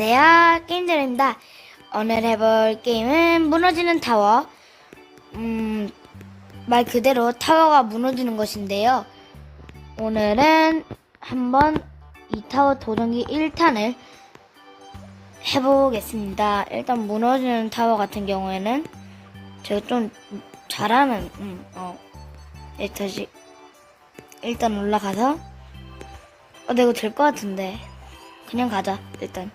안녕하세요. 게임들입니다. 오늘 해볼 게임은 무너지는 타워. 음, 말 그대로 타워가 무너지는 것인데요. 오늘은 한번 이 타워 도전기 1탄을 해보겠습니다. 일단 무너지는 타워 같은 경우에는 제가 좀 잘하는, 음, 어, 일단, 일단 올라가서, 어, 이거 될것 같은데. 그냥 가자, 일단.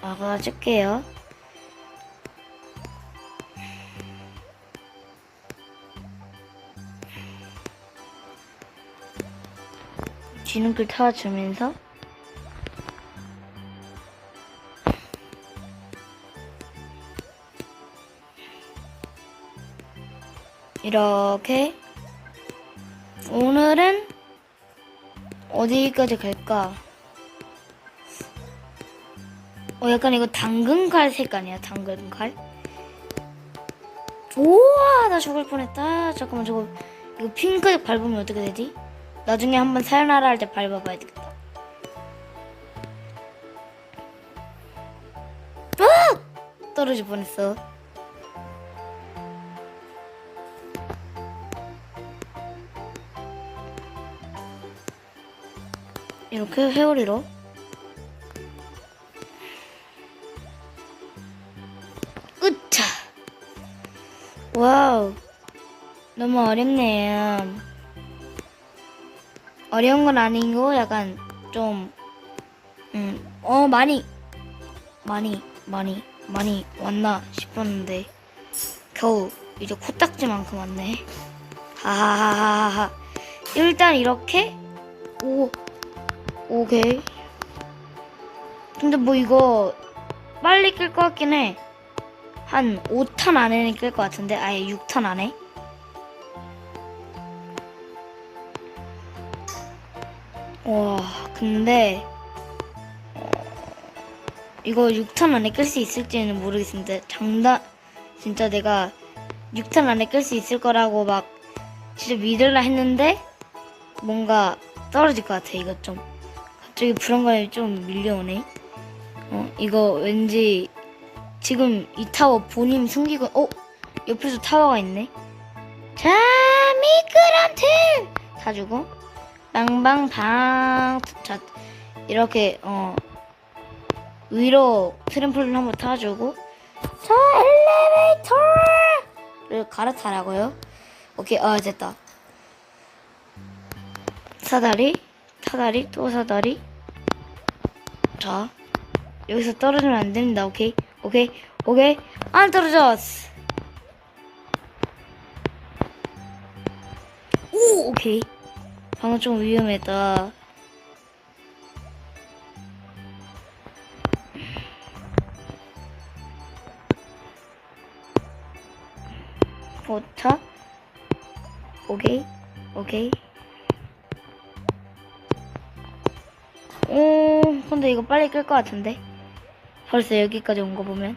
막아줄게요. 지름길 타주면서 이렇게 오늘은 어디까지 갈까? 어, 약간 이거 당근칼 색깔 이야, 당근칼. 우와, 나 죽을 뻔했다. 잠깐만, 저거, 이거 핑크색 밟으면 어떻게 되지? 나중에 한번 사요나라 할 때 밟아봐야 되겠다. 아! 떨어질 뻔했어. 이렇게 회오리로. 너무 어렵네요. 어려운 건 아니고 약간 좀, 음, 어, 많이, 많이, 많이, 많이 왔나 싶었는데, 겨우 이제 코딱지만큼 왔네. 하하하하하. 일단 이렇게, 오, 오케이. 근데 뭐 이거 빨리 끌것 같긴 해. 한 5탄 안에는 끌것 같은데 아예 6탄 안에 와 근데 어, 이거 6탄 안에 끌 수 있을지는 모르겠습니다. 장담 진짜 내가 6탄 안에 끌 수 있을 거라고 막 진짜 믿을라 했는데 뭔가 떨어질 것 같아 이거 좀. 갑자기 불안감이 좀 밀려오네. 어 이거 왠지 지금 이 타워 본인 숨기고 어? 옆에서 타워가 있네. 자 미끄럼틀! 사주고 빵빵빵 자 이렇게 어 위로 트램폴린 한번 타주고 자 엘리베이터를 갈아타라고요? 오케이 아 됐다. 사다리 사다리 또 사다리. 자 여기서 떨어지면 안 됩니다. 오케이 오케이 오케이. 안 떨어졌어 오 오케이 방금 좀 위험했다. 포차 오케이 오케이. 오 근데 이거 빨리 끌 것 같은데? 벌써 여기까지 온 거 보면?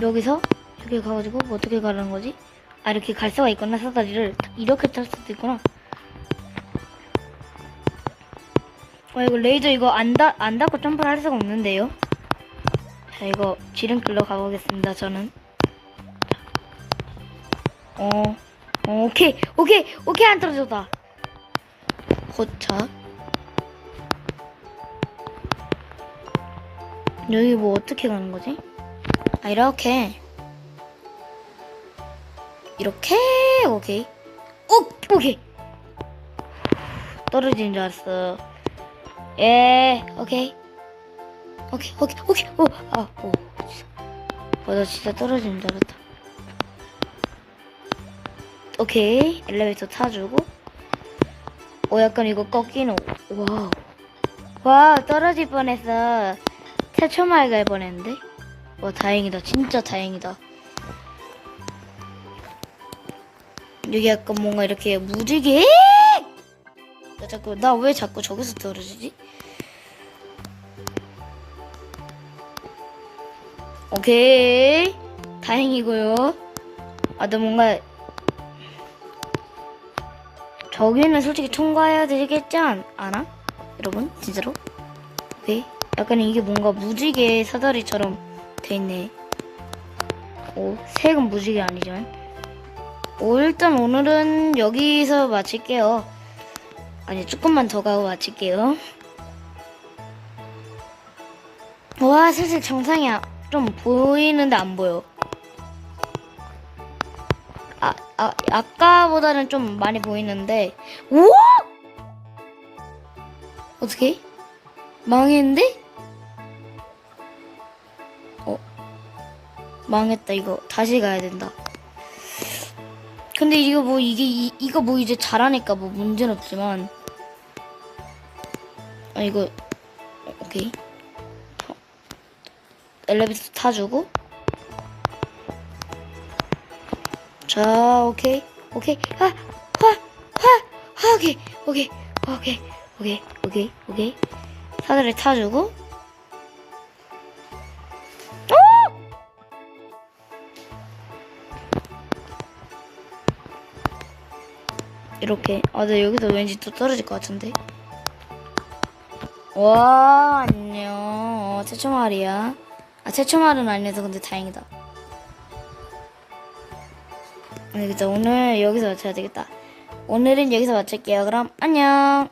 여기서? 이렇게 가가지고 뭐 어떻게 가는 거지? 아 이렇게 갈 수가 있구나. 사다리를 이렇게 탈 수도 있구나. 와 이거 레이저 이거 안, 닿, 안 닿고 점프를 할 수가 없는데요? 자 이거 지름길로 가보겠습니다 저는. 어, 어 오케이 오케이 오케이 안 떨어졌다. 호차 여기 뭐 어떻게 가는 거지? 아 이렇게 이렇게? 오케이. 오 오케이. 떨어지는 줄 알았어. 예 오케이. 오케이 오케이 오케이. 오아오. 어나 진짜 떨어지는 줄 알았다. 오케이. 엘리베이터 타주고. 오 약간 이거 꺾이는 와우. 와 떨어질 뻔했어. 태초말 갈 뻔했는데? 와 다행이다. 진짜 다행이다 여기 약간 뭔가 이렇게 무지개? 나 자꾸 나 왜 자꾸 저기서 떨어지지? 오케이. 다행이고요. 아 나 뭔가 저기는 솔직히 통과해야 되겠지 않, 않아? 여러분? 진짜로? 오케이. 약간 이게 뭔가 무지개 사다리처럼 돼 있네. 오 색은 무지개 아니지만 오 일단 오늘은 여기서 마칠게요 아니 조금만 더 가고 마칠게요 와 슬슬 정상이 아- 좀 보이는데 안 보여 아, 아, 아까보다는 좀 많이 보이는데, 우와! 어떻게? 망했는데? 어, 망했다, 이거. 다시 가야 된다. 근데 이거 뭐, 이게, 이, 이거 뭐 이제 잘하니까 뭐 문제는 없지만, 아, 이거, 어, 오케이. 어, 엘리베이터 타주고, 자, 오케이, 오케이, 아, 화, 화, 화, 오케이, 오케이, 오케이, 오케이, 오케이, 오케이. 사다리 타주고. 이렇게. 아, 근데 여기서 왠지 또 떨어질 것 같은데. 와, 안녕. 어, 최초 말이야. 아, 최초 말은 아니어서 근데 다행이다. 네, 그죠. 오늘 여기서 마쳐야 되겠다. 오늘은 여기서 마칠게요. 그럼 안녕.